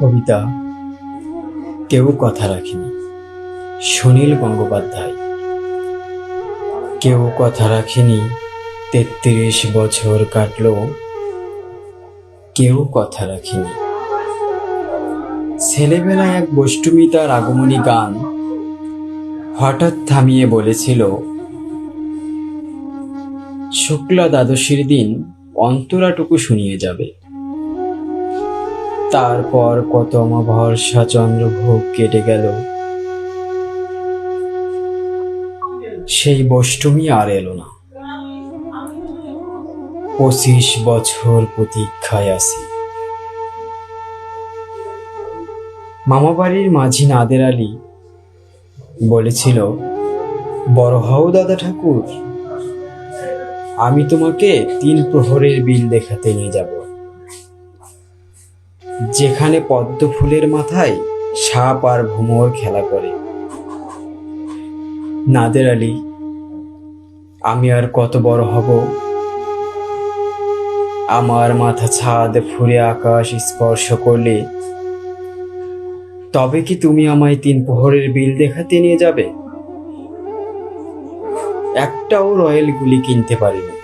কবিতা। কেউ কথা রাখেনি। সুনীল গঙ্গোপাধ্যায়। কেউ কথা রাখেনি। তেত্রিশ বছর কাটলো। কেউ কথা রাখেনি। ছেলেবেলায় এক বষ্টমী তার আগমনী গান। হঠাৎ থামিয়ে বলেছিল, শুক্লা দ্বাদশীর দিন অন্তরাটুকু শুনিয়ে যাবে। তারপর কত অমাভর্ষা চন্দ্রভোগ কেটে গেল। সেই বষ্টমী আর এলো না। পঁচিশ বছর প্রতীক্ষায় আছি। মামাবাড়ির মাঝি নাদের আলী বলেছিল, বড় হও দাদা ঠাকুর, আমি তোমাকে তিন প্রহরের বিল দেখাতে নিয়ে যাব। যেখানে পদ্ম ফুলের মাথায় সাপ আর ভ্রমর খেলা করে। নাদের আলী, আমি আর কত বড় হব? আমার মাথা ছাদ ফুলে আকাশ স্পর্শ করলে তবে কি তুমি আমায় তিন প্রহরের বিল দেখাতে নিয়ে যাবে? একটাও রয়্যাল গুলি কিনতে পারিনি।